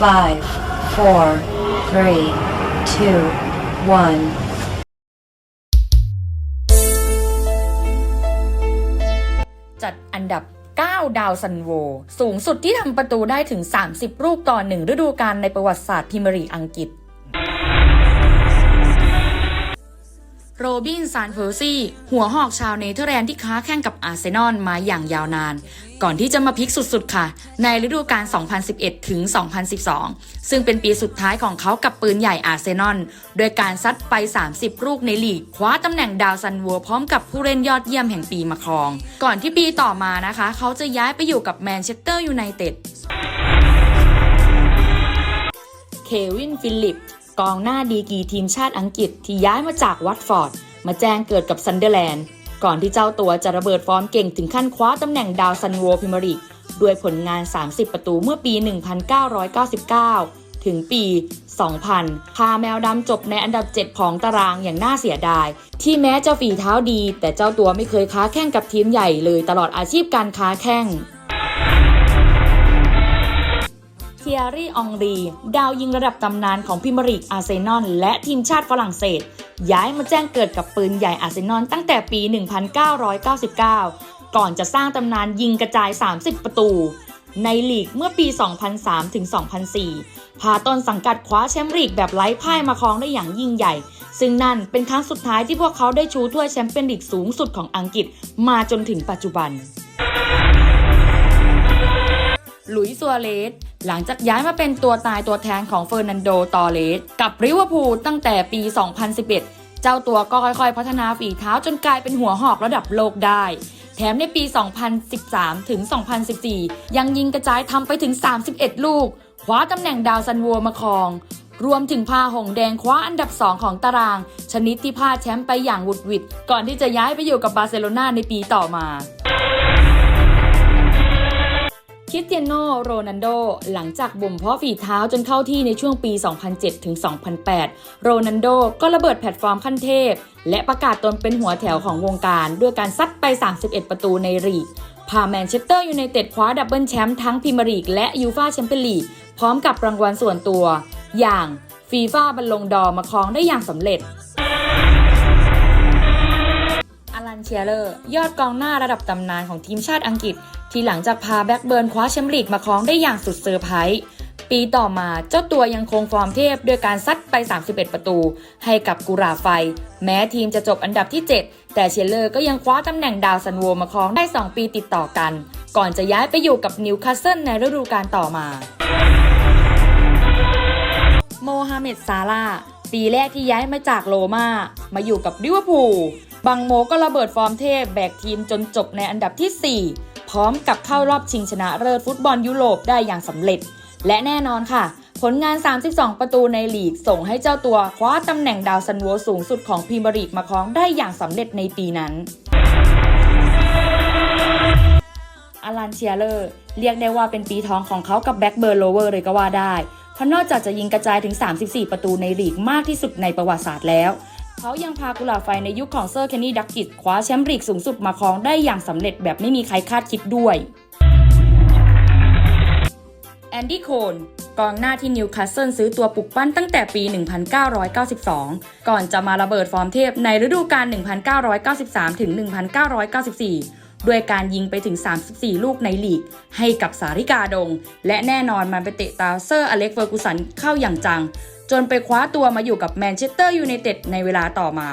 five, four, three, two, one. จัดอันดับ 9 ดาวซันโว สูงสุดที่ทำประตูได้ถึง 30 ลูกต่อหนึ่งฤดูกาลในประวัติศาสตร์พิมรีอังกฤษ โรบินซานเพอร์ซี่ หัวหอกชาวเนเธอร์แลนด์ที่ค้าแข่งกับอาร์เซนอลมาอย่างยาวนาน ก่อนที่จะมาพลิกสุดๆ ค่ะ ในฤดูกาล 2011 ถึง 2012 ซึ่งเป็นปีสุดท้ายของเขากับปืนใหญ่อาร์เซนอลโดยการซัดไป 30 ลูกในลีก คว้าตำแหน่งดาวซันโวพร้อมกับผู้เล่นยอดเยี่ยมแห่งปีมาครอง ก่อนที่ปีต่อมานะคะ เขาจะย้ายไปอยู่กับแมนเชสเตอร์ยูไนเต็ด เควินฟิลิป กองหน้าดีกีทีมชาติอังกฤษที่ย้ายมาจากวัตฟอร์ด มาแจ้งเกิดกับซันเดอร์แลนด์ ก่อนที่เจ้าตัวจะระเบิดฟอร์มเก่งถึงขั้นคว้าตำแหน่งดาวซันโวพิมยร์ลีกด้วยผลงาน 30 ประตูเมื่อปี 1999 ถึงปี 2000 พาแมวดำจบในอันดับ 7 ของตารางอย่างน่าเสียดาย ที่แม้จะฝีเท้าดี แต่เจ้าตัวไม่เคยค้าแข่งกับทีมใหญ่เลยตลอดอาชีพการค้าแข่ง เทียรี่ องรี ดาวยิงระดับตำนานของพรีเมียร์ลีกอาร์เซนอลและทีมชาติฝรั่งเศส ย้ายมาแจ้งเกิดกับปืนใหญ่อาร์เซนอลตั้งแต่ปี 1999 ก่อนจะสร้างตำนานยิงกระจาย 30 ประตู ในลีกเมื่อปี 2003 ถึง 2004 พาต้นสังกัดคว้าแชมป์ลีกแบบไร้พ่ายมาครองได้อย่างยิ่งใหญ่ ซึ่งนั่นเป็นครั้งสุดท้ายที่พวกเขาได้ชูถ้วยแชมเปี้ยนลีกสูงสุดของอังกฤษมาจนถึงปัจจุบัน ยส์ซัวเรสหลังจากย้ายมาเป็นตัวตายตัวแทนของเฟอร์นันโด ตอเรสกับริเวอร์พูลตั้งแต่ปี 2011 เจ้าตัวก็ค่อยๆ พัฒนาฝีเท้าจนกลายเป็นหัวหอกระดับโลกได้ แถมในปี 2013 ถึง 2014 ยังยิงกระจายทำไปถึง 31 ลูก คว้าตำแหน่งดาวซันโวมาครอง รวมถึงพาหงแดงคว้าอันดับ 2 ของตาราง ชนิดที่พาแชมป์ไปอย่างหวุดหวิดก่อนที่จะย้ายไปอยู่กับบาร์เซโลนาในปีต่อมา คริสเตียโนโรนัลโด หลังจากบ่มเพาะฝีเท้าจนเข้าที่ในช่วงปี 2007 ถึง 2008 โรนัลโดก็ระเบิดแพลตฟอร์มขั้นเทพ และประกาศตนเป็นหัวแถวของวงการ ด้วยการซัดไป 31 ประตูในลีก พาแมนเชสเตอร์ยูไนเต็ดคว้าดับเบิลแชมป์ทั้งพรีเมียร์ลีกและยูฟ่าแชมเปี้ยนลีก พร้อมกับรางวัลส่วนตัว อย่างฟีฟ่าบัลลงดอร์มาครองได้อย่างสำเร็จ อลันเชียเลอร์ ยอดกองหน้าระดับตำนานของทีมชาติอังกฤษ ที่หลังจากพาแบ็กเบิร์นคว้าแชมป์ลีกมาครองได้อย่างสุดเซอร์ไพรส์ปีต่อมาเจ้าตัวยังคงฟอร์มเทพด้วยการซัดไป 31 ประตู ให้กับกุราไฟ แม้ทีมจะจบอันดับที่ 7 แต่เชียเลอร์ก็ยังคว้าตำแหน่งดาวซันโวมาครองได้ 2 ปีติดต่อกัน ก่อนจะย้ายไปอยู่กับนิวคาสเซิลในฤดูกาลต่อมา โมฮัมเหม็ดซาลาปีแรกที่ย้ายมาจากโรมามาอยู่กับลิเวอร์พูล บังโมก็ระเบิดฟอร์มเทพแบกทีมจนจบในอันดับที่ 4 พร้อมกับเข้ารอบชิงชนะเลิศฟุตบอลยุโรปได้อย่างสำเร็จ และแน่นอนค่ะ ผลงาน 32 ประตูในลีกส่งให้เจ้าตัวคว้าตำแหน่งดาวซันโวสูงสุดของพรีเมียร์ลีกมาครองได้อย่างสำเร็จในปีนั้นอลันเชียเลอร์เรียกได้ว่าเป็นปีทองของเขากับแบ็กเบอร์โลเวอร์เลยก็ว่าได้ เพราะนอกจากจะยิงกระจายถึง 34 ประตูในลีกมากที่สุดในประวัติศาสตร์แล้ว เขายังพากุหลาบไฟในยุคของเซอร์เคนนี่ดักกิสคว้าแชมป์ลีกสูงสุดมาครองได้อย่างสำเร็จแบบไม่มีใครคาดคิดด้วย แอนดี้โคนกองหน้าที่นิวคาสเซิลซื้อตัวปลุกปั้นตั้งแต่ปี 1992 ก่อนจะมาระเบิดฟอร์มเทพในฤดูกาล 1993 ถึง 1994 ด้วยการยิงไปถึง 34 ลูกในลีก ให้กับสาริกาดง และแน่นอนมันไปเตะตาเซอร์อเล็กเฟอร์กูสันเข้าอย่างจัง จนไปคว้าตัวมาอยู่กับแมนเชสเตอร์ยูไนเต็ดในเวลาต่อมา